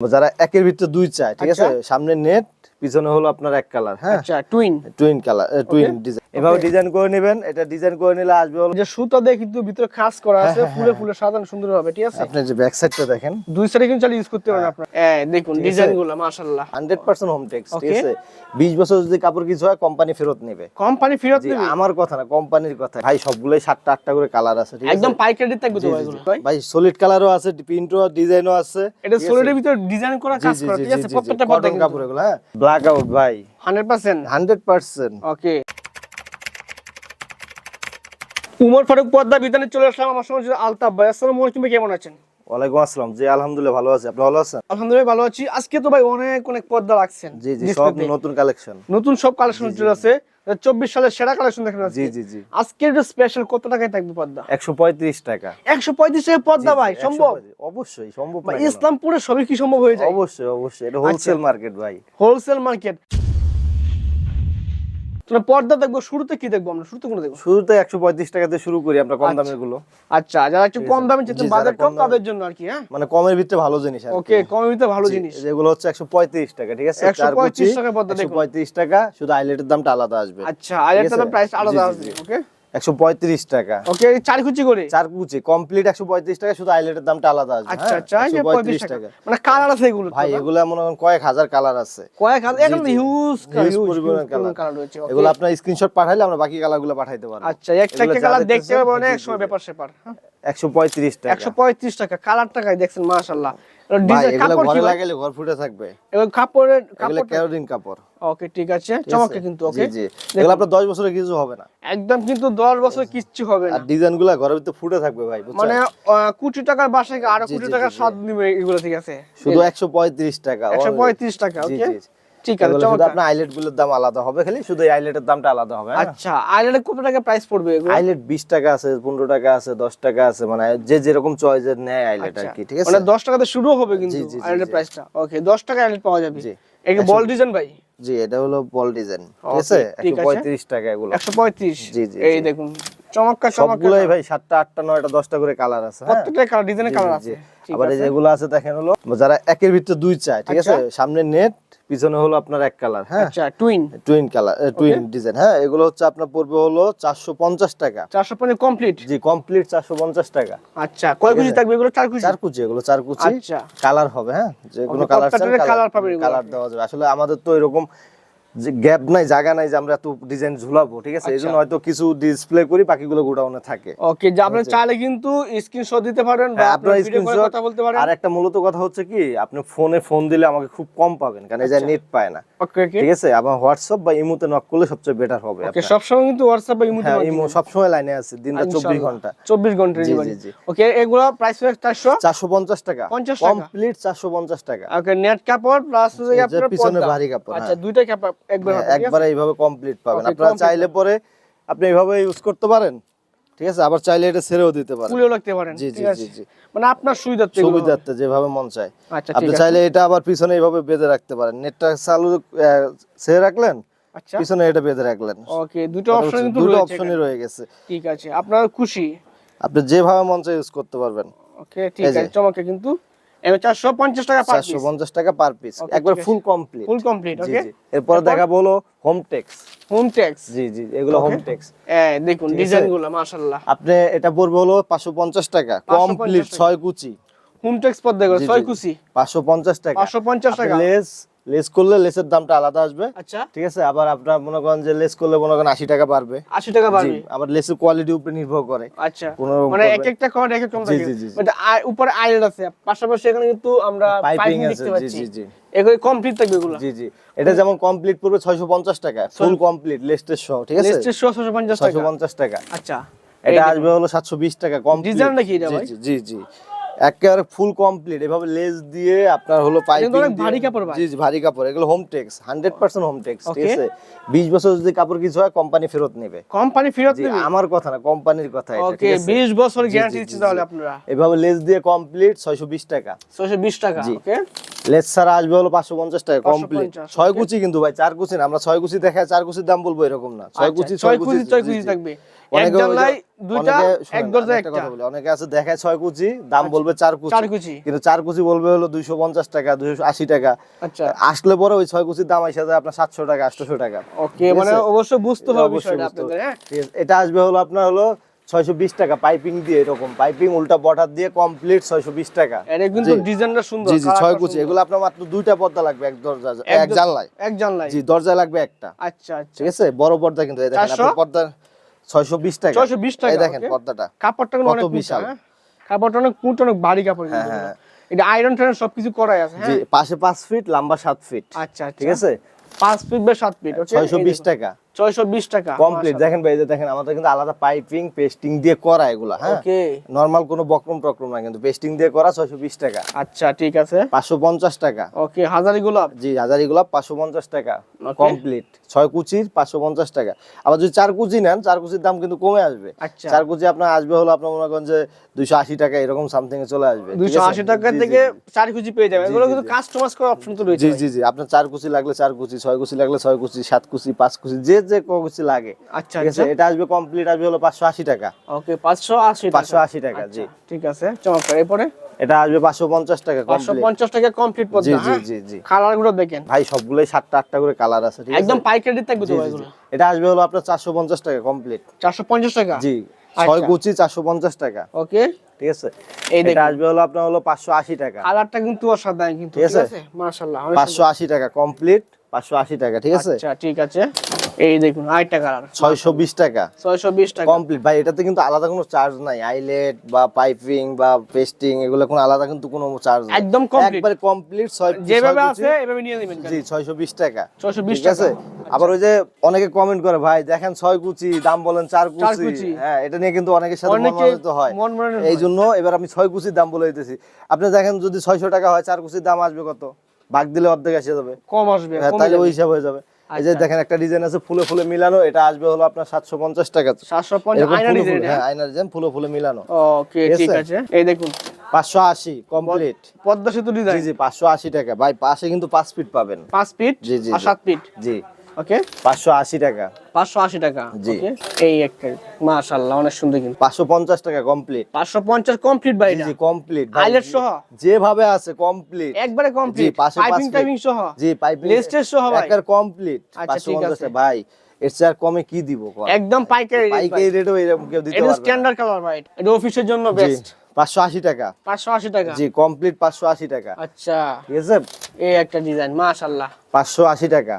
যারা একের ভিতরে দুই চায় ঠিক আছে আচ্ছা। সামনে নেট পিছনে হলো আপনার এক কালার হ্যাঁ? আচ্ছা twin twin colour twin design এভাবে ডিজাইন করে নেবেন এটা ডিজাইন করে নিলে আসবে হলো যে সুতা দিয়ে কিন্তু ভিতরে খাস করা হ্যাঁ, আছে ফুলে ফুলে সাজানো সুন্দর হবে ঠিক আছে? আপনি যে ব্যাক সাইডটা দেখেন। দুই সাইডে কিন্তু চালিয়ে ইউজ করতে পারেন আপনি হ্যাঁ। দেখুন ডিজাইনগুলো মাশাআল্লাহ। হান্ড্রেড পার্সেন্ট হোম টেক্স ঠিক আছে? বিশ বছর যদি কাপড় কিছু হয় কোম্পানি ফেরত নেবে। কোম্পানি ফেরত নেবে? আমার কথা না কোম্পানির কথা। ভাই সবগুলোই সাতটা আটটা করে কালার আছে ঠিক আছে? একদম পাইকারি থাকবে তো ভাই। ভাই সলিড কালারও আছে প্রিন্টও ডিজাইনও আছে এটা? সোলের ভিতরে ডিজাইন করা কাজ করা ঠিক আছে? প্রত্যেকটা কাপড় এগুলো হ্যাঁ? ব্ল্যাক আউট ভাই 100% hundred percent. Okay Umar Farooq Padma বিধানে চলে আসলাম। আমার সঙ্গে আলতাফ ভাই। আসসালামু আলাইকুম কেমন আছেন? ওয়ালাইকুম আসসালাম। জি আলহামদুলিল্লাহ ভালো আছি। আপনি ভালো আছেন? আলহামদুলিল্লাহ ভালো আছি। আজকে তো ভাই অনেক অনেক পর্দা রাখছেন। জি জি সব নতুন কালেকশন নতুন সব কালেকশন চলে আছে চব্বিশ সালের সেরা কালেকশন দেখেন জি জি জি। আজকের স্পেশাল কত টাকায় থাকবে পদ্মা? একশো পঁয়ত্রিশ টাকা। একশো পঁয়ত্রিশ টাকা পদ্মা ভাই সম্ভব? অবশ্যই সম্ভব ভাই, ইসলামপুরে সবই কি সম্ভব হয়ে যায়? আচ্ছা। অবশ্যই অবশ্যই এটা হোলসেল মার্কেট ভাই। হোলসেল মার্কেট তোমরা পর্দা দেখব শুরুতে কি দেখব আমরা? শুরুতে কোনো দেখব? শুরুতে একশো পঁয়ত্রিশ টাকাতে শুরু করি আমরা কম আচ্ছা। দামেরগুলো আচ্ছা যারা একটু কম দামে চাচ্ছেন যারা কম তাদের জন্য আর কি হ্যাঁ? মানে কমের ভিতরে ভালো জিনিস ওকে কমের ভিতরে ভালো জিনিস। যেগুলো হচ্ছে একশো পঁয়ত্রিশ টাকা ঠিক আছে? 135 টাকা পর্দা দেখুন। পঁয়ত্রিশ টাকা শুধু আইলেটের দামটা আলাদা আসবে। আচ্ছা আইলেটের দাম প্রাইস আলাদা জি। ওকে একশো পঁয়ত্রিশ টাকা। ওকে চার কুচি করে? চার কুচি কমপ্লিট একশো পঁয়ত্রিশ টাকা শুধু আইলেটের দামটা আলাদা আসবে আচ্ছা হ্যাঁ? আচ্ছা 135 টাকা। মানে কালার আছে এগুলো ভাই এগুলা মনে করেন কয়েক হাজার কালার আছে। কয়েক হাজার এখন হিউজ Huge কালার রয়েছে এগুলো আপনার স্ক্রিনশট পাঠাইলে আমরা বাকি কালারগুলো পাঠাইতে পারব। আচ্ছা একটা একটা কালার দেখতে দেখতেছেন, পারব জি, অনেক জি, সময় ব্যাপার সেপার একশো পঁয়ত্রিশ টাকা। একশো পঁয়ত্রিশ টাকা কালার টাকায় দেখছেন মাশাল্লাহ ভাই ডিজাইন এগুলো কাপড় কি ঘরে ভাই? লাগাইলে ঘর ফুটে থাকবে। কাপড়ের এগুলো কাপড়। ওকে ঠিক আছে। ঠিক কিন্তু ওকে। জি এগুলো আপনার দশ বছরে কিছু হবে না। একদম কিন্তু দশ বছর কিচ্ছু হবে না। আর ডিজাইনগুলা ঘরের ভিতরে ফুটে থাকবে ভাই মানে কোটি টাকার বাসায় আরও কোটি টাকার স্বাদ নিবে এগুলো ঠিক আছে? শুধু একশো পঁয়ত্রিশ টাকা একশো পঁয়ত্রিশ টাকা ওকে। ঠিক আছে আপনার আইলেটগুলোর দাম আলাদা হবে খালি শুধু আইলেটের দামটা আলাদা হবে হ্যাঁ? আচ্ছা আইল্যান্ডে কত টাকা প্রাইস পড়বে আইলেট বিশ টাকা আছে পনেরো টাকা আছে দশ টাকা আছে মানে যে যেরকম চয়েসের নেয় আইলেট আর কি ঠিক আছে মানে দশ টাকাতে শুরু হবে কিন্তু জি। প্রাইসটা ওকে দশ টাকা আইল্যান্ড পাওয়া যাবে জি। এটা বল ডিজাইন ভাই জি এটা হলো বল ডিজাইন ঠিক আছে ঠিক একশো আছে। পঁয়ত্রিশ টাকা এগুলো একশো পঁয়ত্রিশ জি, জি, এই। দেখুন চমৎকার সবগুলোই ভাই সাতটা আটটা নয়টা দশটা করে কালার আছে প্রত্যেকটা কালার ডিজাইনের কালার আছে। আবার এই যেগুলো আছে দেখেন হলো যারা একের ভিতরে দুই চায় ঠিক আছে? আচ্ছা। সামনে নেট পিছনে হলো আপনার এক কালার হ্যাঁ? আচ্ছা twin twin colour twin design হ্যাঁ? এগুলো হচ্ছে আপনার পড়বে হলো চারশো পঞ্চাশ টাকা। চারশো পঞ্চাশ কমপ্লিট জি কমপ্লিট চারশো পঞ্চাশ টাকা। আচ্ছা কয় কুচি থাকবে এগুলো? চার কুচি? চার কুচি এগুলো চার কুচি আচ্ছা। কালার হবে হ্যাঁ? যে কোনো কালার colour পাবে কালার দেওয়া যাবে। আসলে আমাদের তো এরকম যে গ্যাপ নাই জায়গা নাই যে আমরা এত ডিজাইন ঝুলাবো ঠিক আছে? এই জন্য আচ্ছা। হয়তো কিছু ডিসপ্লে করি বাকিগুলো গোডাউনে থাকে। ওকে যে আপনি চাইলে কিন্তু স্ক্রিনশট দিতে পারেন বা হ্যাঁ, আপনার করে কথা বলতে পারেন। আর একটা মূলত কথা হচ্ছে কি আপনি ফোনে ফোন দিলে আমাকে খুব কম পাবেন কারণ এই যে আচ্ছা। নেট পায় না। ওকে ঠিক আছে? আমার হোয়াটসঅ্যাপ বা ইমোতে নক করলে সবচেয়ে বেটার হবে ওকে। সব সময় কিন্তু হোয়াটসঅ্যাপ বা ইমো হ্যাঁ ইমো সবসময় লাইনে আছে দিনটা চব্বিশ ঘণ্টা। 24 ঘণ্টা জি, জি। ওকে এগুলো প্রাইস হচ্ছে 400 চারশো পঞ্চাশ টাকা। 50 টাকা? কমপ্লিট চারশো পঞ্চাশ টাকা। ওকে নেট কাপড় প্লাস যে আপনার পিছনে। ভারী কাপড়, আচ্ছা হ্যাঁ। দুইটা কাপড়। একবার হ্যাঁ? একবারে এইভাবে কমপ্লিট পাবেন। আপনারা চাইলে পরে আপনি এইভাবে ইউজ করতে পারেন ঠিক আছে? আবার চাইলে এটা ছেড়েও দিতে পারেন। খুলেও রাখতে পারেন জি, ঠিক জি, আছে? জি, জি। মানে আপনার সুবিধার্থে। সুবিধার্থে যেভাবে মন চায়। আচ্ছা আপনি চাইলে এটা আবার পিছনে এইভাবে বেঁধে রাখতে পারেন। নেটটা চালু ছেড়ে রাখলেন আচ্ছা। পিছনে এটা বেঁধে রাখলেন। ওকে দুটো অপশন কিন্তু দুটো অপশনই রয়ে গেছে। ঠিক আছে আপনার খুশি। আপনি যেভাবে মন চায় ইউজ করতে পারবেন। ওকে ঠিক আছে চমকে কিন্তু 450 টাকা পার চারশো পঞ্চাশ টাকা পার পিস একবার ফুল কমপ্লিট ফুল কমপ্লিট জি ওকে জি। এরপরে দেখাবো হোম টেক্স হোম ট্যাক্স জি জি এগুলো হোম টেক্স হ্যাঁ দেখুন মাশাআল্লাহ। আপনি এটা পড়বে হলো পাঁচশো পঞ্চাশ টাকা। কমপ্লিট। ছয় কুচি। হোম জি, ছয় জি। পাঁচশো পঞ্চাশ টাকা। 550 টাকা। লেস লেস করলে লেসের দামটা আলাদা আসবে। আচ্ছা। ঠিক আছে? আবার আপনার মনে করেন যে লেস করলে মনে করেন আশি টাকা বাড়বে। 80 টাকা বাড়বে? আবার লেসের কোয়ালিটির উপরে নির্ভর করে। আচ্ছা। মানে এক একটা এক এক রকম থাকে। উপরে আছে। পাশাপাশি এখানে কিন্তু আমরা পাইপিং দেখতে জি পাচ্ছি। জি জি। এগুলো কমপ্লিট থাকবে এগুলো। জি জি। এটা যেমন কমপ্লিট পড়বে ছয়শো পঞ্চাশ টাকা। ফুল কমপ্লিট লেস্টের সহ ঠিক আছে? লিস্টের 650 ছয়শো টাকা। পঞ্চাশ টাকা। আচ্ছা। এটা আসবে হলো সাতশো বিশ টাকা কমপ্লিট Design নাকি এটা ভাই? জি জি। একেবারে ফুল কমপ্লিট এভাবে লেস দিয়ে আপনার হলো পাইপিং ভারী কাপড় জি জি ভারী কাপড় এগুলো home tex hundred percent home tex ঠিক আছে? বিশ বছর যদি কাপড় কিছু হয় কোম্পানি ফেরত নেবে। কোম্পানি ফেরত নেবে? আমার কথা না কোম্পানির কথা এটা ওকে 20 বছর গ্যারান্টি জি, তাহলে আপনারা। এভাবে লেস দিয়ে কমপ্লিট ছয়শো বিশ টাকা। 620 টাকা ওকে লেস ছাড়া আসবে হলো পাঁচশো পঞ্চাশ টাকা কমপ্লিট 550, ছয় কুচি কিন্তু ভাই চার কুচি না আমরা ছয় কুচি দেখায় চার কুচির দাম বলব এরকম না। ছয় কুচি আচ্ছা, ছয় কুচি ছয় কুচি থাকবে। অনেকে জানলায় দুইটা, এক দরজায় একটা একটা। কথা বলি, অনেকে আছে দেখায় ছয় কুচি দাম বলবে চার কুচি। চার কুচি। কিন্তু চার কুচি বলবে হলো দুইশো পঞ্চাশ টাকা দুইশো আশি টাকা। আচ্ছা। আসলে পরে ওই ছয় কুচির দাম আইসা যায় আপনার সাতশো টাকা আটশো টাকা। ওকে মানে আছে? বুঝতে হবে বিষয়টা আপনাদের হ্যাঁ? এটা আসবে হলো আপনার হলো ছয়শো বিশ টাকা পাইপিং দিয়ে এরকম। পাইপিং উল্টা বর্ডার দিয়ে কমপ্লিট ছয়শো বিশ টাকা। এটা কিন্তু জি। ডিজাইনটা সুন্দর জি জি ছয় কুচি। এগুলো আপনার মাত্র দুইটা পর্দা লাগবে এক দরজা এক জানলায়। এক জানলায়। জি দরজায় লাগবে একটা। আচ্ছা আচ্ছা। ঠিক আছে? বড় পর্দা কিন্তু এই দেখেন আপনার পর্দা ছয়শো বিশ টাকা। 620 টাকা, এই দেখেন পর্দাটা। কাপড়টা অনেক বিশাল। বিশাল কাপড়টা অনেক পুট অনেক ভারী কাপড় হ্যাঁ, হ্যাঁ। এটা আয়রন টায়রন সবকিছু করাই আছে হ্যাঁ? পাশে পাঁচ ফিট লম্বা সাত ফিট আচ্ছা আচ্ছা। ঠিক আছে? পাঁচ ফিট বা সাত ফিট ওকে ছয়শো বিশ টাকা। ছয়শো বিশ টাকা কমপ্লিট দেখেন ভাই দেখেন আমাদের কিন্তু আলাদা পাইপিং পেস্টিং দিয়ে করা এগুলা হ্যাঁ? ওকে নর্মাল কোনো বক্রম টক্রম না কিন্তু পেস্টিং দিয়ে করা টাকা। আচ্ছা ঠিক আছে। টাকা। ওকে হাজারি গোলাপ? জি হাজারি গোলাপ টাকা। কমপ্লিট কুচির টাকা। আবার যদি চার কুচি নেন চার কুচির দাম কিন্তু কমে আসবে। আচ্ছা। চার কুচি আপনার আসবে হলো আপনার মনে করেন যে দুইশো আশি টাকা এরকম সামথিং এ চলে আসবে ঠিক দুইশো আছে? আশি টাকা জি, জি, থেকে চার কেজি পেয়ে যাবে এগুলো কিন্তু। কাস্টমাইজ করার অপশন তো রয়েছে জি জি জি। আপনার চার কুচি লাগলে চার কুচি ছয় কুচি লাগলে ছয় কুচি সাত কুচি পাঁচ কুচি যে যে ক লাগে। আচ্ছা আচ্ছা। এটা আসবে কমপ্লিট আসবে হলো পাঁচশো আশি টাকা। ওকে পাঁচশো আশি পাঁচশো আশি টাকা জি। ঠিক আছে। চমৎকার এরপরে? এটা আসবে পাঁচশো পঞ্চাশ টাকা পাঁচশো কমপ্লিট পঞ্চাশ টাকা কমপ্লিট জি পদ্মা জি হ্যাঁ? জি জি। কালারগুলো দেখেন। ভাই সবগুলোই করে কালার আছে ঠিক আছে? একদম পাইকারি থাকবে তো এগুলো? এটা আসবে হলো আপনার চারশো পঞ্চাশ টাকা কমপ্লিট চারশো পঞ্চাশ টাকা? জি আচ্ছা। ছয় চারশো পঞ্চাশ টাকা। ওকে। ঠিক আছে? এই এটা আসবে হলো আপনার হলো পাঁচশো আশি টাকা। কালারটা কিন্তু অসাধারণ কিন্তু ঠিক আছে? মাশাআল্লাহ পাঁচশো আশি টাকা কমপ্লিট পাঁচশো আশি টাকা ঠিক আছে? আচ্ছা ঠিক আছে। এই দেখুন আরেকটা কালার ছয়শো বিশ টাকা। ছয়শো বিশ টাকা। কমপ্লিট ভাই এটাতে কিন্তু আলাদা কোনো চার্জ নাই। আইলেট বা পাইপিং বা পেস্টিং এগুলো কোনো আলাদা কিন্তু কোনো চার্জ নাই। একদম complete। একবারে কমপ্লিট যেভাবে আছে এভাবে নিয়ে নেবেন জি ছয়শো বিশ টাকা। 620 ঠিক আছে? আবার ওই যে অনেকে কমেন্ট করে ভাই দেখেন ছয় কুচি দাম বলেন চার চার কুচি। কুচি। হ্যাঁ এটা নিয়ে কিন্তু অনেকের সাথে মনোমালিত হয়। এই জন্য এবার আমি ছয় কুচির দাম বলে দিতেছি। আপনি দেখেন যদি ছয়শো টাকা হয় চার কুচির দাম আসবে কত? ভাগ দিলে অর্ধেক এসে যাবে। কম আসবে হ্যাঁ তাহলে ওই হিসাব হয়ে যাবে। এই যে আচ্ছা। দেখেন একটা ডিজাইন আছে ফুলে ফুলে মিলানো এটা আসবে হলো আপনার সাতশো পঞ্চাশ টাকা। সাতশো পঞ্চাশ এরকম আয়না ডিজাইন ফুলে- হ্যাঁ? আয়না ডিজাইন ফুলে ফুলে মিলানো। ওকে ঠিক আছে? এই দেখুন। পাঁচশো আশি কমপ্লিট পদ্মা সেতু ডিজাইন। জি পাঁচশো আশি টাকা। ভাই পাশে কিন্তু পাঁচ ফিট পাবেন। পাঁচ ফিট জি, জি, আর জি। সাত ফিট? জি। ওকে? পাঁচশো আশি টাকা। পাঁচশো আশি টাকা? জি। ওকে। এই একটা মাশাআল্লাহ অনেক সুন্দর কিন্তু। পাঁচশো পঞ্চাশ টাকা কমপ্লিট পাঁচশো পঞ্চাশ কমপ্লিট বাই জি কমপ্লিট হাইলাইট সহ? যেভাবে আছে কমপ্লিট একবারে কমপ্লিট পাইপিং। টাইপিং সহ? জি পাইপিং লেস্টের সহ ভাই? একার কমপ্লিট আচ্ছা, পাঁচশো ঠিক পঞ্চাশ আছে। টাকা। ভাই এর চেয়ে কমে কি দিব একদম পাইকারি রেট পাইকারি রেটও এরকম কেউ দিতে পারবে না। স্ট্যান্ডার্ড কালার ভাই। এটা অফিসের জন্য বেস্ট পাঁচশো আশি টাকা। পাঁচশো আশি টাকা? জি কমপ্লিট পাঁচশো আশি টাকা। আচ্ছা। ঠিক আছে? এই একটা ডিজাইন মাশাআল্লাহ। পাঁচশো আশি টাকা।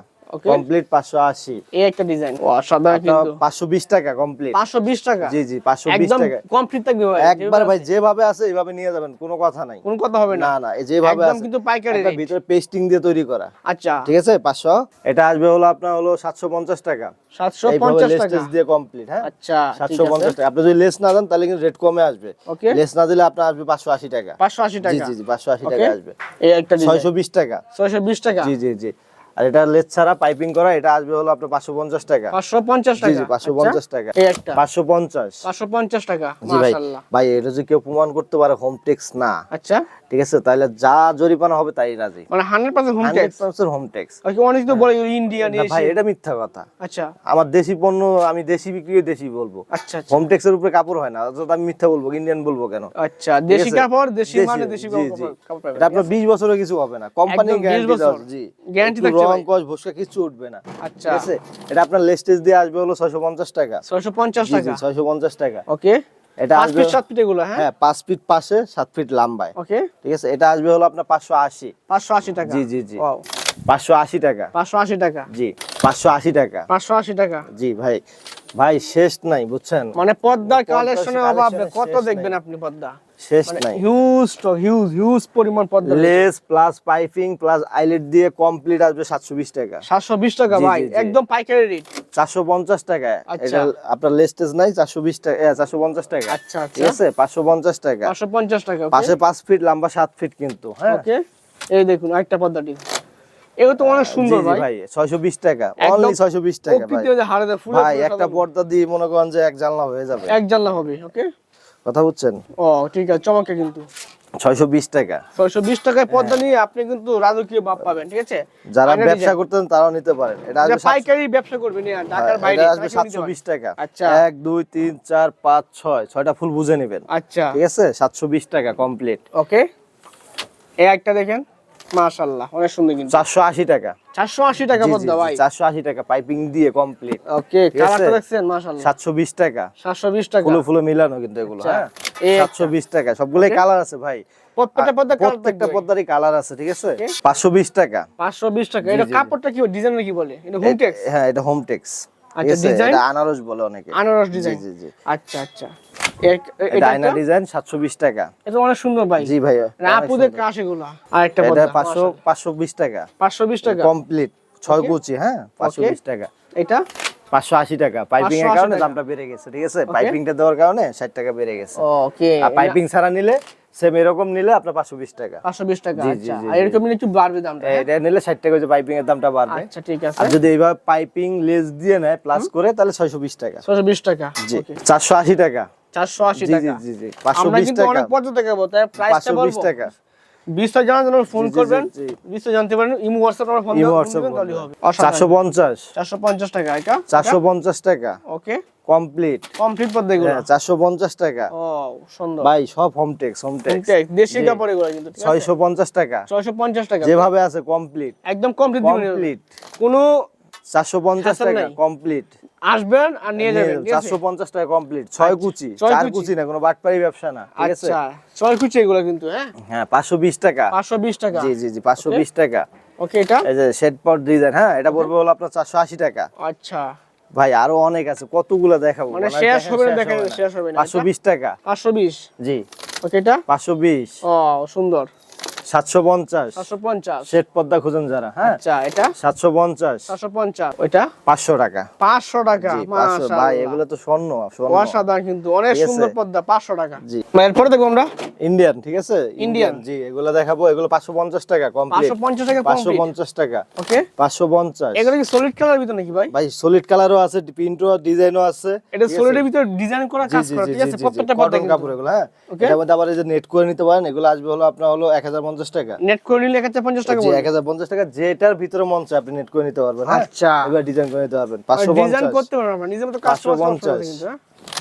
কমপ্লিট পাঁচশো আশি। এই একটা ডিজাইন ও সাধারণ কিন্তু পাঁচশো বিশ টাকা কমপ্লিট পাঁচশো বিশ টাকা? জি জি পাঁচশো বিশ একদম কমপ্লিট থাকবে ভাই। একবার ভাই যেভাবে আছে এইভাবে নিয়ে যাবেন কোনো কথা নাই। কোন কথা হবে না। না না এই যেভাবে একদম কিন্তু পাইকারি রেট ভিতরে পেস্টিং দিয়ে তৈরি করা। আচ্ছা। ঠিক আছে পাঁচশো। এটা আসবে হলো আপনার হলো সাতশো পঞ্চাশ টাকা। সাতশো এইভাবে পঞ্চাশ লেস টাকা দিয়ে কমপ্লিট হ্যাঁ? আচ্ছা সাতশো পঞ্চাশ টাকা। আপনি যদি লেস না দেন তাহলে কিন্তু রেট কমে আসবে। ওকে লেস না দিলে আপনার আসবে পাঁচশো আশি টাকা। পাঁচশো আশি জি টাকা। জি জি পাঁচশো আশি ওকে টাকা আসবে। এই একটা ডিজাইন ছয়শো বিশ টাকা। ছয়শো বিশ টাকা? জি জি জি। আর এটা লেস ছাড়া পাইপিং করা এটা আসবে হলো আপনার পাঁচশো পঞ্চাশ টাকা। পাঁচশো পঞ্চাশ টাকা? পাঁচশো আচ্ছা। পঞ্চাশ টাকা পাঁচশো পঞ্চাশ। পাঁচশো পঞ্চাশ টাকা জি ভাই ভাই এটা যদি কেউ প্রমাণ করতে পারে হোম টেক্স না। আচ্ছা। ঠিক আছে তাহলে যা জরিমানা হবে তাই রাজি। মানে hundred percent home tax home অনেক তো বলে ইন্ডিয়ান ভাই এটা মিথ্যা কথা। আচ্ছা। আমার দেশি পণ্য আমি দেশি বিক্রি দেশি বলব। আচ্ছা আচ্ছা। হোম টেক্সের উপরে কাপড় হয় না অথচ আমি মিথ্যা বলব ইন্ডিয়ান বলব কেন? আচ্ছা দেশি? কাপড় দেশি মানে দেশি কাপড়। এটা আপনার বিশ বছরের কিছু হবে না। Company guarantee. জি। থাকছে কস ভুসকা কিছু উঠবে না। আচ্ছা। ঠিক আছে? এটা আপনার লেস্টেজ দিয়ে আসবে হলো ছয়শো পঞ্চাশ টাকা। ছয়শো পঞ্চাশ জি জি টাকা? ছয়শো পঞ্চাশ টাকা। ওকে। এটা আসবে 5 ফিট সাত ফিট এগুলো হ্যাঁ? হ্যাঁ পাঁচ ফিট পাশে সাত ফিট লম্বায়। ওকে। ঠিক আছে? এটা আসবে হলো আপনার পাঁচশো আশি। পাঁচশো আশি টাকা? জি, জি, জি। ওয়াও। পাঁচশো আশি টাকা। পাঁচশো আশি টাকা? জি পাঁচশো আশি টাকা। পাঁচশো আশি টাকা? জি ভাই। ভাই শেষ নাই বুঝছেন? মানে পদ্মার কালেকশনের অভাব কত দেখবেন আপনি পদ্মা? শেষ মানে নাই। হিউজ স্টক হিউজ হিউজ পরিমাণ Padma lace plus piping plus eyelet দিয়ে কমপ্লিট আসবে সাতশো বিশ টাকা। সাতশো বিশ টাকা ভাই। একদম পাইকারি রেট চারশো পঞ্চাশ টাকা। আচ্ছা। এটা আপনার লেস নাই চারশো বিশ টাকা চারশো পঞ্চাশ টাকা। আচ্ছা ঠিক আচ্ছা আছে? পাঁচশো পঞ্চাশ টাকা। পাঁচশো পঞ্চাশ টাকা পাশে পাঁচ ফিট লম্বা সাত ফিট কিন্তু হ্যাঁ। ওকে এই দেখুন একটা পদ্মাটি এও তো অনেক সুন্দর ভাই। ভাই ছয়শো বিশ টাকা অনলি ছয়শো বিশ টাকা ভাই। প্রকৃতিও যে হারে ভাই একটা পর্দা দিয়ে মনে করেন যে এক জানলা হয়ে যাবে। এক জানলা হবে ওকে কথা বুঝছেন? ও ঠিক আছে চমকে কিন্তু। ছয়শো বিশ টাকা। ছয়শো বিশ টাকায় পর্দা নিয়ে আপনি কিন্তু রাজকীয় ভাব পাবেন ঠিক আছে? যারা ব্যবসা করতেন তারাও নিতে পারেন। এটা আসবে পাইকারি ব্যবসা করবেন ঢাকার হ্যাঁ, বাইরে আসবে তারা। বিশ টাকা। আচ্ছা। এক দুই তিন চার পাঁচ ছয় ছয়টা ফুল বুঝে নেবেন। আচ্ছা। ঠিক আছে? সাতশো বিশ টাকা কমপ্লিট ওকে এই একটা দেখেন। মাশাআল্লাহ অনেক সুন্দর কিন্তু। চারশো আশি টাকা। চারশো আশি টাকা পর্দা ভাই। চারশো আশি টাকা পাইপিং দিয়ে কমপ্লিট ওকে কালারটা দেখছেন? মাশাআল্লাহ। সাতশো বিশ টাকা। সাতশো বিশ টাকা। ফুলো ফুলো মিলানো কিন্তু এগুলো আচ্ছা। হ্যাঁ? এই একটা। সাতশো বিশ টাকা। সবগুলোই কালার আছে ভাই। প্রত্যেকটা কালার প্রত্যেকটা পদ্মারই কালার আছে ঠিক আছে? Okay. পাঁচশো বিশ টাকা। পাঁচশো বিশ টাকা। এটা। কাপড়টা কি ডিজাইন কি বলে? এটা হোমটেক্স হ্যাঁ এটা হোম টেক্স আচ্ছা? এটা আনারস বলে অনেকে। আনারস ডিজাইন জি জি। আচ্ছা আচ্ছা? ডিজাইন টাকা। এটা অনেক সুন্দর ভাই। জি ভাইয়া মানে আপুদের কাশ এগুলো। আর একটা এটা পর্দা পাঁচশো পাঁচশো বিশ টাকা। কমপ্লিট. কুচি হ্যাঁ? পাঁচশো Okay. বিশ টাকা। এটা? পাঁচশো আশি টাকা। পাইপিং এর কারণে দামটা বেড়ে গেছে ঠিক আছে? পাইপিংটা দেওয়ার কারণে ষাট টাকা বেড়ে গেছে। ওকে আর পাইপিং ছাড়া নিলে সেম এরকম নিলে আপনার পাঁচশো বিশ টাকা। পাঁচশো বিশ টাকা আচ্ছা। আর এরকম নিলে একটু বাড়বে দামটা হ্যাঁ? এটা নিলে ষাট টাকা পাইপিং এর দামটা বাড়বে। আচ্ছা ঠিক আছে। আর যদি এইভাবে পাইপিং লেস দিয়ে নেয় প্লাস করে তাহলে ছয়শো বিশ টাকা। ছয়শো বিশ টাকা জি চারশো আশি টাকা। চারশো আশি টাকা। জি জি জি পাঁচশো বিশ টাকা। অনেক পর্যন্ত দেখাবো তাই প্রাইসটা বলব। টাকা। বিশটা জানার জন্য ফোন করবেন। জানতে পারেন ইমো হোয়াটসঅ্যাপ আমরা ফোন ইমো হোয়াটসঅ্যাপ তাহলে হবে। চারশো পঞ্চাশ। চারশো পঞ্চাশ টাকা এটা চারশো পঞ্চাশ টাকা। ওকে। কমপ্লিট। কমপ্লিট হ্যাঁ চারশো পঞ্চাশ টাকা। ও সুন্দর। ভাই সব হোম টেক্স হোম টেক্স দেশি। কাপড় এগুলো কিন্তু ঠিক আছে? ছয়শো পঞ্চাশ টাকা। ছয়শো পঞ্চাশ টাকা। যেভাবে আছে কমপ্লিট একদম কমপ্লিট দিবেন কমপ্লিট কোনো চারশো পঞ্চাশ হাসান টাকা কমপ্লিট আসবেন আর নিয়ে যাবেন ঠিক আছে? চারশো পঞ্চাশ টাকা কমপ্লিট ছয় কুচি। ছয় চার কুচি। কুচি না কোনো বাটপাড়ি ব্যবসা না ঠিক আছে? আচ্ছা ছয় কুচি এগুলো কিন্তু হ্যাঁ? হ্যাঁ পাঁচশো বিশ টাকা। পাঁচশো বিশ টাকা। জি জি জি পাঁচশো বিশ টাকা। ওকে এটা? এই যে শেড পট ডিজাইন হ্যাঁ এটা পড়বে হলো আপনার চারশো আশি টাকা। আচ্ছা। ভাই আরও অনেক আছে কতগুলো দেখাবো? মানে আর শেষ হবে না, শেষ দেখা হবে না। শেষ হবে না, পাঁচশো এটা? বিশ টাকা। পাঁচশো বিশ? জি। ওকে এটা? পাঁচশো বিশ। ও সুন্দর। সাতশো পঞ্চাশ। সাতশো পঞ্চাশ। শেড পদ্মা খুঁজেন যারা হ্যাঁ? আচ্ছা এটা? সাতশো পঞ্চাশ। সাতশো পঞ্চাশ। ওইটা? পাঁচশো টাকা। পাঁচশো টাকা ভাই এগুলো তো স্বর্ণ স্বর্ণ। অসাধারণ কিন্তু অনেক ঠিক আছে? সুন্দর পদ্মা পাঁচশো টাকা। জি। এরপরে দেখব আমরা? ইন্ডিয়ান ঠিক আছে? Indian। জি এগুলো দেখাবো এগুলো পাঁচশো পঞ্চাশ টাকা পাঁচশো পঞ্চাশ টাকা পাঁচশো পঞ্চাশ টাকা। ওকে। পাঁচশো পঞ্চাশ। এগুলো কি সলিড কালার ভিতর নাকি ভাই? ভাই সলিড কালারও আছে প্রিন্টও ডিজাইনও আছে। এটা আছে? সলিডের ভিতর ডিজাইন করা কাজ করা ঠিক আছে? প্রত্যেকটা পদ্মা কটন কাপড় এগুলো হ্যাঁ? Okay. আবার যে নেট করে নিতে পারেন এগুলো আসবে হলো আপনার হলো এক হাজার পঞ্চাশ টাকা। নেট করে নিলে এক হাজার পঞ্চাশ টাকা। এক হাজার পঞ্চাশ টাকা যেটার ভিতরে মন চায় আপনি নেট করে নিতে পারবেন হ্যাঁ? আচ্ছা। এবার ডিজাইন করে নিতে পারবেন। পাঁচশো ডিজাইন করতে পারবেন নিজের মতো পাঁচশো পঞ্চাশ।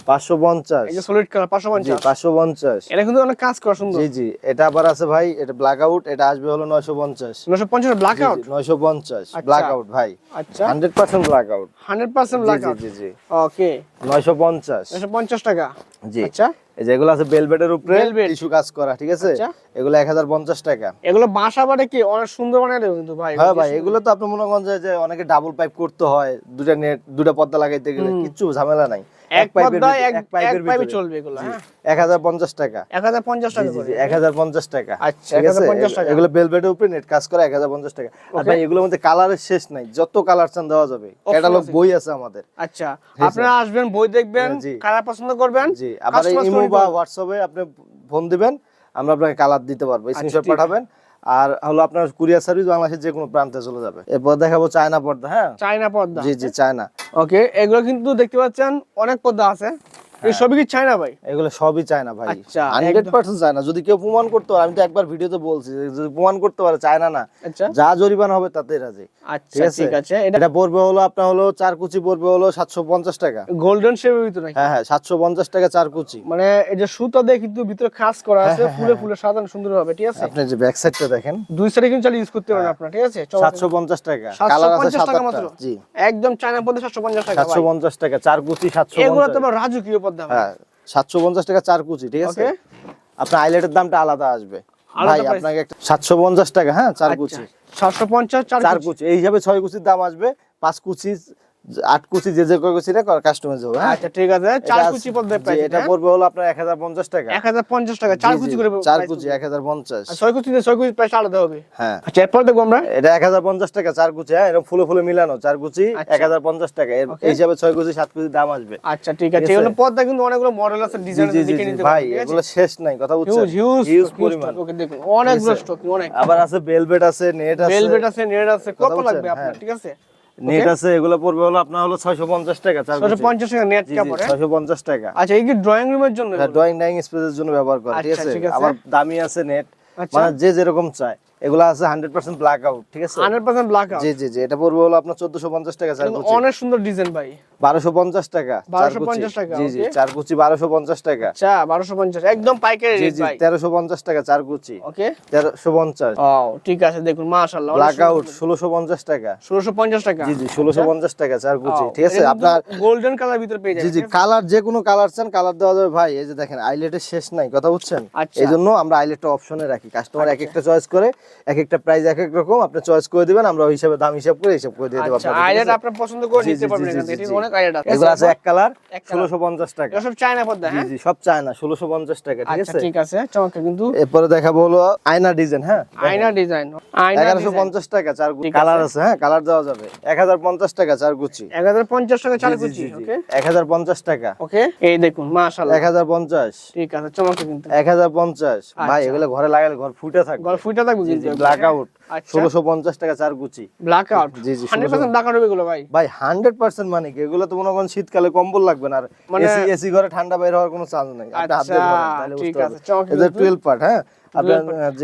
পাঁচশো পঞ্চাশ। এই যে সলিড কালার পাঁচশো জি পঞ্চাশ পাঁচশো পঞ্চাশ। এটা কিন্তু অনেক কাজ করা সুন্দর। জি জি এটা আবার আছে ভাই এটা ব্ল্যাক আউট এটা আসবে হলো নয়শো পঞ্চাশ। নশো পঞ্চাশ ব্ল্যাক আউট নয়শো পঞ্চাশ। ব্ল্যাক আউট ভাই। আচ্ছা। Hundred percent black out hundred percent black out জি জি। ওকে নয়শো পঞ্চাশ। নশো পঞ্চাশ টাকা। জি। আচ্ছা। এই আছে বেলভেটের উপরে। টিস্যু কাজ করা ঠিক আছে? আচ্ছা। এগুলো এক হাজার পঞ্চাশ টাকা। এগুলো বাসা বাড়ে কি? অনেক সুন্দর বানায় দেবে কিন্তু ভাই। হ্যাঁ ভাই এগুলো তো আপনি মনে করেন যে- যে অনেকে ডাবল পাইপ করতে হয় দুটা নেট দুটা পর্দা লাগাইতে গেলে কিচ্ছু ঝামেলা নাই। এক পর্দায় এক এক পাইপে চলবে এগুলো হ্যাঁ। টাকা। টাকা করে। টাকা। আচ্ছা, 1050 টাকা। এগুলো বেলভেটের উপরে নেট কাজ করা এক হাজার পঞ্চাশ টাকা। আর ভাই এগুলোর মধ্যে কালারের শেষ নাই। যত কালার চান দেওয়া যাবে। ক্যাটালগ বই আছে আমাদের। আচ্ছা আপনারা আসবেন বই দেখবেন কালার পছন্দ করবেন জি আবার ইমো বা হোয়াটসঅ্যাপে আপনি ফোন দিবেন আমরা আপনাকে কালার দিতে পারব। স্ক্রিনশট আচ্ছা। পাঠাবেন আর হলো আপনার কুরিয়ার সার্ভিস বাংলাদেশের যে কোনো প্রান্তে চলে যাবে। এরপর দেখাবো চায়না পর্দা হ্যাঁ? চায়না পর্দা। জি জি চায়না। ওকে এগুলো কিন্তু দেখতে পাচ্ছেন অনেক পর্দা আছে। সবই কি চাইনা ভাই? এগুলো সবই চায়না ভাই। আচ্ছা, হান্ড্রেড পার্সেন্ট চায়না যদি কেউ প্রমাণ করতে পারে আমি তো একবার ভিডিওতে বলছি যদি প্রমাণ করতে পারে চায়না না আচ্ছা। যা জরিমানা হবে তাতে রাজি। আচ্ছা ঠিক আছে? এটা পড়বে হলো আপনার হলো চার কুচি পড়বে হলো সাতশো পঞ্চাশ টাকা। গোল্ডেন শেপের ভিতরে হ্যাঁ হ্যাঁ সাতশো পঞ্চাশ টাকা চার কুচি। মানে এই যে সুতা দিয়ে কিন্তু ভিতরে কাজ করা হ্যাঁ, আছে ফুলে ফুলে সাজানো সুন্দর হবে ঠিক আছে? আপনি যে ব্যাক সাইডটা দেখেন। দুই সাইডে কিন্তু চালিয়ে ইউজ করতে পারেন আপনারা ঠিক আছে। সাতশো পঞ্চাশ টাকা। কালার আছে সাত টাকা মাত্র? জি। একদম চায়না পর্দা সাতশো পঞ্চাশ টাকা সাতশো পঞ্চাশ টাকা চার কুচি সাতশো এগুলো তো রাজকীয় পর্দা ভাই। হ্যাঁ সাতশো পঞ্চাশ টাকা চার কুচি ঠিক আছে? আপনার আইলেটের দামটা আলাদা আসবে। ভাই আপনাকে একটা সাতশো পঞ্চাশ টাকা হ্যাঁ চার আচ্ছা। কুচি। সাতশো পঞ্চাশ চার। কুচি। এই হিসাবে ছয় কুচির দাম আসবে পাঁচ কুচি আট কুচি যে যে কাস্টমাইজ হবে হ্যাঁ? আচ্ছা ঠিক আছে। চার এটা কুচি আছে- প্রাইস এটা পড়বে হলো আপনার এক হাজার পঞ্চাশ টাকা। এক হাজার পঞ্চাশ টাকা চার কুচি করে চার price কুচি পড়বে। এক হাজার পঞ্চাশ। আর ছয় কুচি ছয় কুচি প্রাইস আলাদা হবে। হ্যাঁ। আচ্ছা এরপর দেখব আমরা। এটা এক হাজার পঞ্চাশ টাকা চার কুচি হ্যাঁ? এরকম ফুলে ফুলে মিলানো চার কুচি আচ্ছা। টাকা। এই হিসাবে ছয় কুচি সাত কুচি দাম আসবে। আচ্ছা ঠিক আছে? এগুলো পর্দা কিন্তু অনেকগুলো মডেল আছে ডিজাইন দেখে নিতে ভাই এগুলো শেষ নাই কথা বুঝছেন? হিউজ হিউজ পরিমাণ। ওকে দেখুন অনেকগুলো স্টক অনেক। আবার আছে বেলভেট আছে নেট আছে। ভেলভেট আছে নেট আছে কত? লাগবে আপনার হ্যাঁ। ঠিক আছে? নেট আছে এগুলো পড়বে হলো আপনার হলো ছয়শো পঞ্চাশ টাকা চার ছয়শো পঞ্চাশ টাকা নেট কা পড়ে। ছয়শো পঞ্চাশ টাকা। আচ্ছা এই কি ড্রয়িং রুমের জন্য হ্যাঁ ড্রয়িং ডাইং স্পেসের জন্য ব্যবহার করে ঠিক আচ্ছা, আছে? আবার দামি আছে নেট আচ্ছা। মানে যে যেরকম চায়। এগুলো আছে হান্ড্রেড পার্সেন্ট ব্ল্যাক আউট ঠিক আছে? 100% ব্ল্যাক আউট জি জি জি এটা পড়বে হলো আপনার চোদ্দশো পঞ্চাশ টাকা চার কুচি অনেক সুন্দর ডিজাইন ভাই। বারোশো পঞ্চাশ টাকা 1250 টাকা, জি জি চার কুচি বারোশো পঞ্চাশ টাকা। আচ্ছা 1250 একদম পাইকারি জি রেট জি ভাই। তেরোশো পঞ্চাশ টাকা চার কুচি ওকে। তেরোশো পঞ্চাশ। ও ঠিক আছে দেখুন মাশাআল্লাহ ব্ল্যাক আউট ষোলোশো পঞ্চাশ টাকা। 1650 টাকা? জি জি ষোলোশো পঞ্চাশ টাকা চার কুচি ঠিক আছে? আপনার গোল্ডেন কালার ভিতরে পেয়ে যাবেন জি কালার যে কোনো কালার চান কালার দেওয়া যাবে। ভাই এই যে দেখেন আইলেটের শেষ নাই কথা বুঝছেন? আচ্ছা। এই জন্য আমরা আইলেটটা অপশনে রাখি। কাস্টমার এক একটা চয়েস করে এক একটা প্রাইস এক এক রকম আপনি চয়েস করে দিবেন আমরা ওই হিসাবে দাম হিসাব করে হিসাব করে দিয়ে দেবো আপনাদের, আইলেট আপনি পছন্দ করে নিতে পারবেন জি, জি, জি। অনেক আইলেট আছে এগুলো আছে এক কালার এক colour। ষোলোশো পঞ্চাশ টাকা। সব চায়না পর্দা হ্যাঁ? জি সব চায় না ষোলোশো পঞ্চাশ টাকা ঠিক আচ্ছা আছে? ঠিক আছে চমৎকার কিন্তু এরপরে দেখাবো হলো আয়না ডিজাইন হ্যাঁ? আয়না ডিজাইন আয়না এগারোশো ডিজাইন পঞ্চাশ টাকা চার ঠিক কালার আছে হ্যাঁ? কালার দেওয়া যাবে। এক হাজার পঞ্চাশ টাকা চার গুচি 1050 টাকা চার কুচি ওকে? এক হাজার পঞ্চাশ টাকা। ওকে? এই দেখুন মাশাআল্লাহ। এক হাজার পঞ্চাশ। ঠিক আছে চমৎকার কিন্তু। এক হাজার পঞ্চাশ। ভাই আচ্ছা। এগুলো ঘরে লাগালে ঘর ফুটে থাকবে। ঘর ফুটে থাকবে কিন্তু ব্ল্যাক আউট আচ্ছা। টাকা চার গুচি ব্ল্যাক আউট জি, জি, 100% ব্ল্যাক আউট এগুলো ভাই? ভাই হান্ড্রেড পার্সেন্ট মানে কি? এগুলো তো মনে করেন শীতকালে কম্বল লাগবে না। আর মানে- এসি এসি ঘরে ঠান্ডা বের হওয়ার কোনো চান্স নেই। আপনি হাত দিয়ে আচ্ছা, তাহলে ঠিক আছে, পার্ট হ্যাঁ? আপনার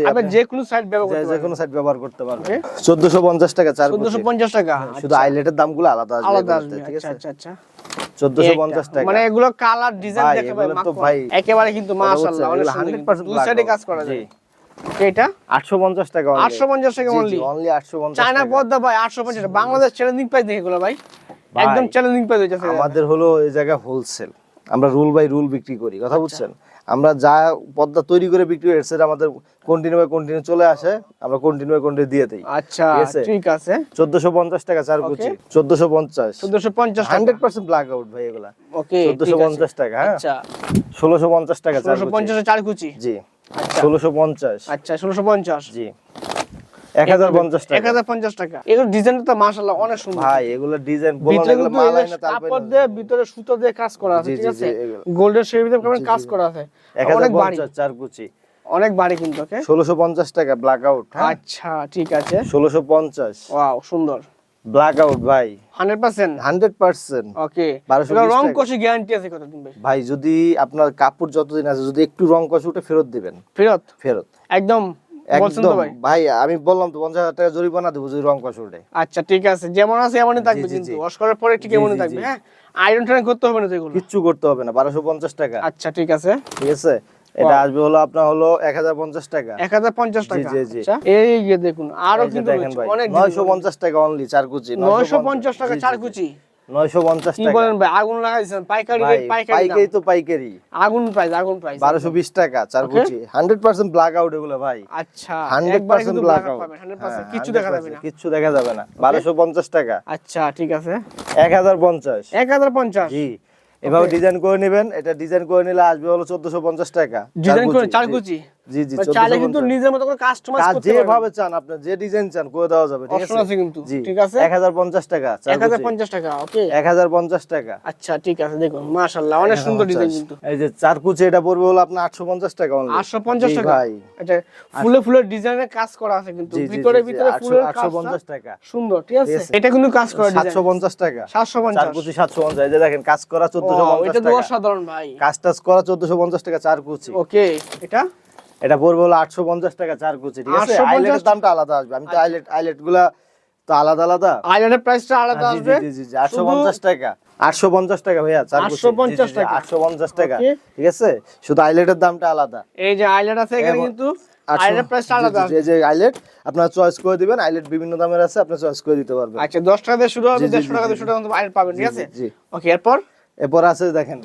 আপনি যে কোনো সাইড ব্যবহার করতে যে কোনো সাইড ব্যবহার করতে পারবেন। Okay. চোদ্দশো পঞ্চাশ টাকা চার 1450 টাকা। শুধু আইলেটের দামগুলো আলাদা আসবে আলাদা আসবে। ঠিক আচ্ছা আছে? আচ্ছা আচ্ছা। পঞ্চাশ টাকা। মানে এগুলো কালার ডিজাইন দেখে ভাই তো ভাই, একেবারে কিন্তু মাশাআল্লাহ অনেক সুন্দর। হান্ড্রেড কিন্তু। পার্সেন্ট দুই সাইডে কাজ করা যায়। এটা? আটশো পঞ্চাশ টাকা only। 850 টাকা only। only 850 China. পর্দা ভাই 850 বাংলাদেশ চ্যালেঞ্জিং প্রাইস দেখে এগুলো ভাই। একদম চ্যালেঞ্জিং প্রাইস হইতাছে। আমাদের হলো এই জায়গায় হোলসেল আমরা রুল বাই রুল বিক্রি করি কথা বুঝছেন? আমরা যা পদ্মা তৈরি করে বিক্রি করি সেটা আমাদের কন্টিনিউ বাই কন্টিনিউ চলে আসে আমরা কন্টিনিউ বাই কন্টিনিউ দিয়ে দিই। আচ্ছা ঠিক আছে? ঠিক আছে। চোদ্দশো পঞ্চাশ টাকা চার কুচি চোদ্দশো পঞ্চাশ। 1450 টাকা। হান্ড্রেড পার্সেন্ট ব্ল্যাক আউট ভাই এগুলা। ওকে চোদ্দশো পঞ্চাশ টাকা হ্যাঁ? আচ্ছা। ষোলোশো পঞ্চাশ টাকা চার কুচি। 1650 চার কুচি। জি। ষোলোশো পঞ্চাশ। আচ্ছা 1650 জি। এক হাজার পঞ্চাশ টাকা 1050 টাকা। এগুলো ডিজাইনটা তো মাশাআল্লাহ অনেক সুন্দর। ভাই এগুলো ডিজাইন বললাম ভিতরে তারপরে দিয়ে সুতো দিয়ে কাজ করা আছে ঠিক আছে? গোল্ডের শের ভিতরে কাজ করা আছে। এক হাজার অনেক বাড়ি। পঞ্চাশ চার কুচি অনেক বাড়ি কিন্তু ওকে? ষোলোশো পঞ্চাশ টাকা ব্ল্যাক আউট আচ্ছা ঠিক আছে। ষোলোশো পঞ্চাশ। ওয়াও সুন্দর। ব্ল্যাক আউট ভাই 100% হান্ড্রেড পার্সেন্ট। ওকে রং কষে গ্যারান্টি আছে কতদিন ভাই। ভাই যদি আপনার কাপড় যতদিন আছে যদি একটু রং কষে ফেরত দিবেন। ফেরত? ফেরত। একদম। একদম। ভাই। আমি বললাম তো পঞ্চাশ হাজার টাকা জরিমানা দেবো যদি রং কষে আচ্ছা ঠিক আছে। যেমন আছে এমনই থাকবে কিন্তু। ওয়াশ করার পরে ঠিক এমনই থাকবে হ্যাঁ? আয়রন টাইরন করতে হবে না তো এগুলো? কিচ্ছু করতে হবে না বারোশো পঞ্চাশ টাকা। আচ্ছা ঠিক আছে। ঠিক আছে? এটা আসবে হলো আপনার হলো এক হাজার পঞ্চাশ টাকা। এক হাজার পঞ্চাশ টাকা। জি, জি। আচ্ছা এই যে দেখুন আরও কিন্তু অনেক নয়শো পঞ্চাশ টাকা অনলি চার কুচি নয়শো পঞ্চাশ টাকা জি, জি, চার কুচি নয়শো পঞ্চাশ কি টাকা। বলেন ভাই আগুন লাগাইছেন পাইকারি পাইকারি তো পাইকারি। আগুন প্রাইস আগুন প্রাইস বারোশো বিশ টাকা চার কুচি হান্ড্রেড পার্সেন্ট ব্ল্যাক আউট এগুলো ভাই। আচ্ছা হান্ড্রেড একবারে পার্সেন্ট কিন্তু ব্ল্যাক ব্ল্যাক আউট 100% কিছু দেখা যাবে না। কিচ্ছু দেখা যাবে না। বারোশো পঞ্চাশ টাকা। আচ্ছা ঠিক আছে। এক হাজার পঞ্চাশ। এক হাজার পঞ্চাশ। জি। এভাবে ডিজাইন করে নেবেন এটা ডিজাইন করে নিলে আসবে হলো চোদ্দশো পঞ্চাশ টাকা। ডিজাইন করে চার। কুচি জি জি মানে চাইলে কিন্তু নিজের মতো করে কাস্টমাইজ করতে যেভাবে চান আপনি যে ডিজাইন চান করে দেওয়া যাবে ঠিক আছে? আছে কিন্তু ঠিক আছে? এক হাজার পঞ্চাশ টাকা চার এক হাজার কুচি। পঞ্চাশ টাকা ওকে এক হাজার পঞ্চাশ টাকা। আচ্ছা ঠিক আছে দেখুন মাশাআল্লাহ অনেক সুন্দর ডিজাইন কিন্তু। এই যে চার কুচি এটা পড়বে হলো আপনার আটশো পঞ্চাশ টাকা only। আটশো পঞ্চাশ জি টাকা। ভাই। এটা ফুলে ফুলে ডিজাইনের কাজ করা আছে কিন্তু ভিতরে ভিতরে ফুলের আটশো কাজটা পঞ্চাশ টাকা। সুন্দর ঠিক আছে? এটা কিন্তু কাজ করা সাতশো পঞ্চাশ টাকা। সাতশো চার পঞ্চাশ কুচি সাতশো পঞ্চাশ এই যে দেখেন কাজ করা চোদ্দশো Wow, পঞ্চাশ এটা তো টাকা। অসাধারণ ভাই। কাজ টাজ করা চোদ্দশো পঞ্চাশ টাকা চার কুচি। ওকে এটা? এটা পড়বে হলো আটশো পঞ্চাশ টাকা চার কুচি ঠিক আছে? 850 আইলেটের দামটা আলাদা আসবে। আমি তো আইলেট আইলেটগুলা তো আলাদা আলাদা। আইল্যান্ডের প্রাইসটা আলাদা জি, আসবে? জি, জি, জি, 850 টাকা। 850 টাকা ভাইয়া চার কুচি। 850 জি, জি, জি, টাকা। 850 টাকা Okay. ঠিক আছে? শুধু আইলেটের দামটা আলাদা। এই যে আইল্যান্ড আছে এখানে কিন্তু 800 আইল্যান্ডের প্রাইসটা জি, আলাদা জি, জি, এই যে আইলেট আপনারা চয়েস করে দিবেন। আইলেট বিভিন্ন দামের আছে আপনি চয়েস করে দিতে পারবেন। আচ্ছা দশ টাকা দিয়ে শুরু হবে জি, জি, দেড়শো টাকা জি, দুশো টাকা মতো আইল্যান্ড পাবেন ঠিক আছে? ওকে এরপর? এরপর আছে দেখেন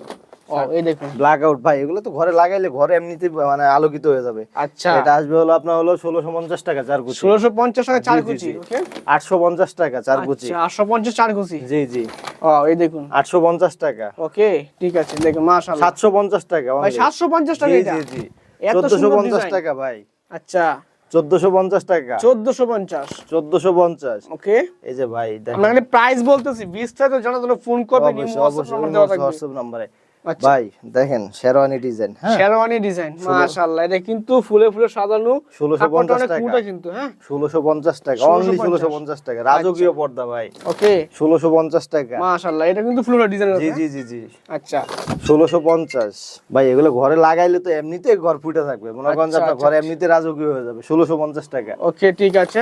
ও এই দেখুন। ব্ল্যাক আউট ভাই এগুলো তো ঘরে লাগাইলে ঘরে এমনিতে মানে আলোকিত হয়ে যাবে। আচ্ছা। এটা আসবে হলো আপনার হলো ষোলোশো পঞ্চাশ টাকা চার কুচি। ষোলোশো পঞ্চাশ টাকা চার কুচি আটশো পঞ্চাশ টাকা চার কুচি। আচ্ছা আটশো পঞ্চাশ চার কুচি। জি জি। ও এই দেখুন। আটশো পঞ্চাশ টাকা। ওকে ঠিক আছে দেখুন মাশাআল্লাহ। সাতশো পঞ্চাশ টাকা সাতশো পঞ্চাশ টাকা জি জি চোদ্দশো পঞ্চাশ টাকা ভাই। আচ্ছা। চোদ্দশো পঞ্চাশ টাকা। চোদ্দশো পঞ্চাশ। চোদ্দশো পঞ্চাশ। ওকে। এই যে ভাই আমরা প্রাইস বলতেছি বিস্তারিত জানার জন্য ফোন করবেন হোয়াটসঅ্যাপ নাম্বার আচ্ছা। ভাই দেখেন শেরওয়ানি ডিজাইন হ্যাঁ? শেরওয়ানি ডিজাইন মাশাআল্লাহ এটা কিন্তু ফুলে ফুলে সাজানো 1650 টাকা। কিন্তু হ্যাঁ? ষোলোশো পঞ্চাশ টাকা অনলি 1650 টাকা রাজকীয় পর্দা ভাই। ওকে ষোলোশো পঞ্চাশ টাকা। মাশাআল্লাহ এটা কিন্তু ফ্লোরা ডিজাইন জি জি জি জি। আচ্ছা। ষোলোশো পঞ্চাশ। ভাই এগুলো ঘরে লাগাইলে তো এমনিতে ঘর ফুটে থাকবে। মনে করেন আচ্ছা, আপনার আচ্ছা, ঘরে এমনিতে রাজকীয় হয়ে যাবে ষোলোশো পঞ্চাশ টাকা। ওকে ঠিক আছে।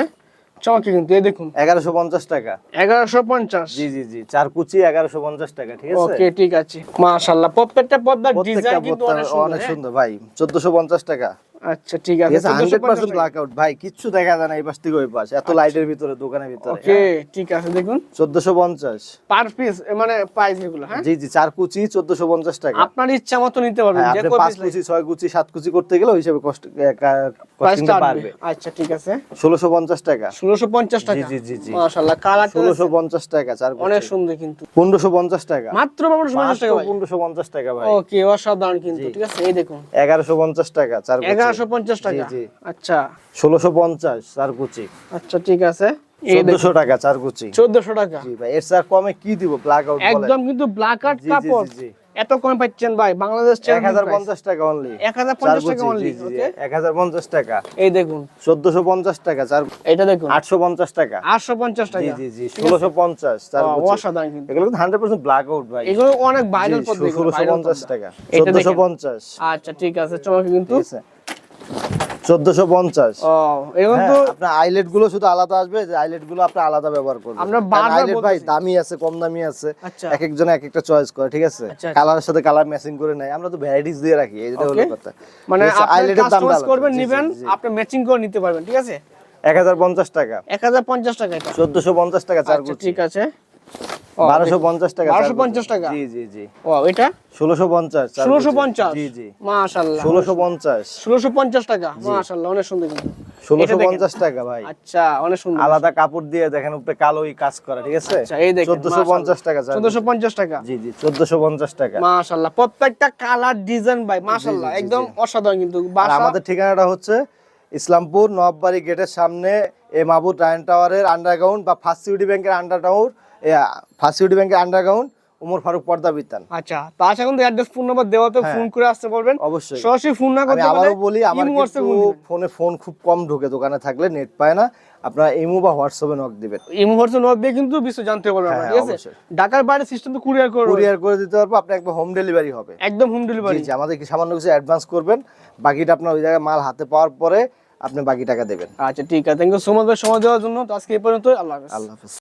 চমকে কিন্তু এই দেখুন। এগারোশো পঞ্চাশ টাকা। এগারোশো পঞ্চাশ? জি জি জি চার কুচি এগারোশো পঞ্চাশ টাকা ঠিক আছে? ওকে ঠিক আছে। মাশাআল্লাহ প্রত্যেকটা পর্দার প্রত্যেকটা ডিজাইন কিন্তু অনেক সুন্দর ভাই চোদ্দশো পঞ্চাশ টাকা। আচ্ছা ঠিক আছে। 100% ব্ল্যাকআউট ভাই কিচ্ছু দেখা যায় না এই পাশ থেকে ওই পাশ। এত আচ্ছা। লাইটের ভিতরে দোকানের ভিতরে। ওকে ঠিক আছে দেখুন। 1450 পার পিস মানে প্রাইস এগুলো হ্যাঁ? জি জি চার কুচি 1450 টাকা। আপনার ইচ্ছা মতো নিতে পারবেন হ্যাঁ, যে কয় পাঁচ কুচি ছয় কুচি সাত কুচি করতে গেলে ওই হিসাবে কষ্ট কস্টিংটা পারবে আচ্ছা ঠিক আছে। 1650 টাকা। 1650 টাকা। জি জি জি। মাশাআল্লাহ কালার 1650 টাকা চার কুচি। অনেক সুন্দর কিন্তু। 1550 টাকা। মাত্র 1550 টাকা 1550 টাকা ভাই। ওকে অসাধারণ কিন্তু ঠিক আছে? এই দেখুন। 1150 টাকা চার কুচি। 1150 টাকা। ঠিক আছে। 1400 টাকা চার কুচি। টাকা। জি ভাই এর স্যার কমে কি দিব? ব্ল্যাক আউট টাকা এটা দেখুন। 850 আচ্ছা ঠিক আছে চমক কিন্তু। ঠিক আছে চোদ্দশো পঞ্চাশ। ও এগুলো তো হ্যাঁ, আপনার আইলেটগুলো শুধু আলাদা আসবে যে আইলেটগুলো আপনি আলাদা ব্যবহার করবেন। আমরা আইলেট ভাই দামি আছে কম দামি আছে। আচ্ছা। এক একজন এক একটা চয়েস করে ঠিক আছে? আচ্ছা। কালারের সাথে কালার ম্যাচিং করে নেয়। আমরা তো ভ্যারাইটিস দিয়ে রাখি এটা হলো কথা। মানে আপনি আইলেটের দামটা করবেন জি, জি, নেবেন আপনি ম্যাচিং করে নিতে পারবেন ঠিক আছে? এক হাজার পঞ্চাশ টাকা। এক হাজার পঞ্চাশ টাকা এটা। চোদ্দশো পঞ্চাশ টাকা চার আচ্ছা ঠিক আছে। ও, বারোশো পঞ্চাশ টাকা 1250 টাকা? জি জি জি। ও এটা? ষোলোশো পঞ্চাশ চার ষোলোশো কুচি। পঞ্চাশ? জি জি। পঞ্চাশ। ষোলোশো পঞ্চাশ টাকা? মাশাল্লাহ অনেক সুন্দর কিন্তু। ষোলোশো এটা দেখেন। পঞ্চাশ টাকা ভাই। আচ্ছা অনেক সুন্দর। আলাদা কাপড় দিয়ে দেখেন উপরে কালোই কাজ করা ঠিক আছে? আচ্ছা এই দেখেন চোদ্দশো পঞ্চাশ টাকা চার চোদ্দশো পঞ্চাশ টাকা? জি জি চোদ্দশো পঞ্চাশ টাকা। মাশাল্লাহ প্রত্যেকটা কালার ডিজাইন ভাই মাশাল্লাহ একদম অসাধারণ কিন্তু। আর আমাদের ঠিকানাটা হচ্ছে ইসলামপুর নবাববাড়ি গেটের সামনে এ মাহবুব রায়ন টাওয়ারের আন্ডারগ্রাউন্ড বা ফার্স্ট সিউডি ব্যাংকের আন্ডারগ্রাউন্ড ফার্স্ট সিউডি ব্যাংকের আন্ডারগ্রাউন্ড উমর ফারুক পর্দা বিতান। আচ্ছা কিন্তু অ্যাড্রেস ফোন নাম্বার দেওয়াতে। ফোন করে আসতে পারবেন অবশ্যই। সরাসরি ফোন না করতে আবারও বলি আমার ফোন। ফোনে খুব কম ঢোকে দোকানে থাকলে নেট পায় না। আপনারা ইমো বা হোয়াটসঅ্যাপে নক দিবেন। ইমো হোয়াটসঅ্যাপ নক দিয়ে কিন্তু জানতে পারবেন হ্যাঁ, ঠিক আছে? ঢাকার বাইরে সিস্টেম তো কুরিয়ার করে কুরিয়ার করে দিতে পারব আপনি হোম ডেলিভারি হবে। একদম হোম ডেলিভারি জি আমাদের কি সামান্য কিছু অ্যাডভান্স করবেন বাকিটা আপনার ওই জায়গায় মাল হাতে পাওয়ার পরে আপনি বাকি টাকা দেবেন। আচ্ছা ঠিক আছে থ্যাংক ইউ সো মাচ সময় দেওয়ার জন্য তো আজকে এই পর্যন্ত আল্লাহ হাফেজ। আল্লাহ হাফেজ।